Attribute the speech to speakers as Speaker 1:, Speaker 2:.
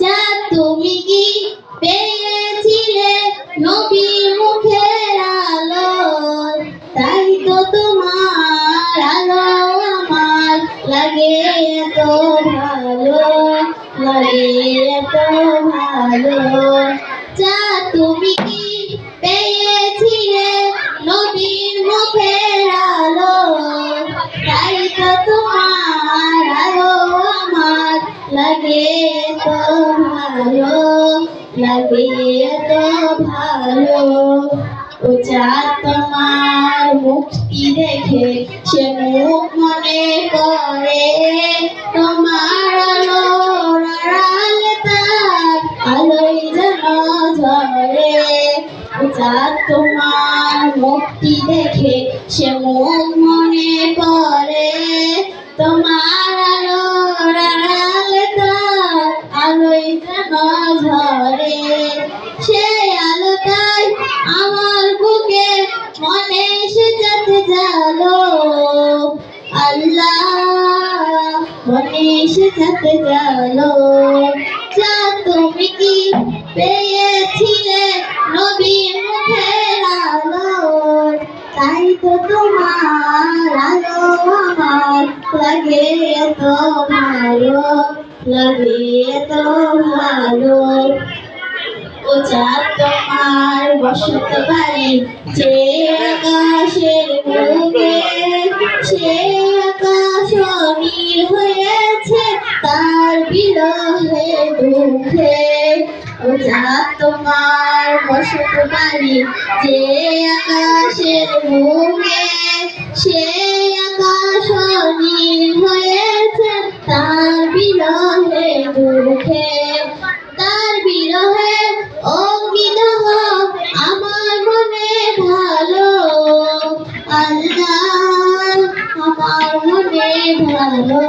Speaker 1: যা তুমি কি পেয়েছিলে নবীর মুখের আলো তাই তো তোমার আলো আমার লাগে এত ভালো, লাগে এত ভালো। যা তুমি কি লাগে তো ভালো লাগে তো ভালো। ও যা তোমার মুক্তি দেখে সে মুখ মনে করে। তোমার আলো আড়াল তার যা তোমার মুক্তি দেখে সে মুখ মনে জানো, আল্লাহ এসে যেতে জানো। যা তুমি কি পেয়েছিলে নবীর মুখের আলো তাই তো তোমার আলো আমার লাগে এত ভালো লাগে এত ভালো ও চাঁদ বসত যে আকাশের বুকে সে আকাশ হয়েছে তার বিরহে দুঃখে ও চাঁদ তোমার বসত বাড়ি যে আকাশের বুকে সে আকাশ নীল হয়েছে তার বিরহে দুঃখে আমার মনে ভালো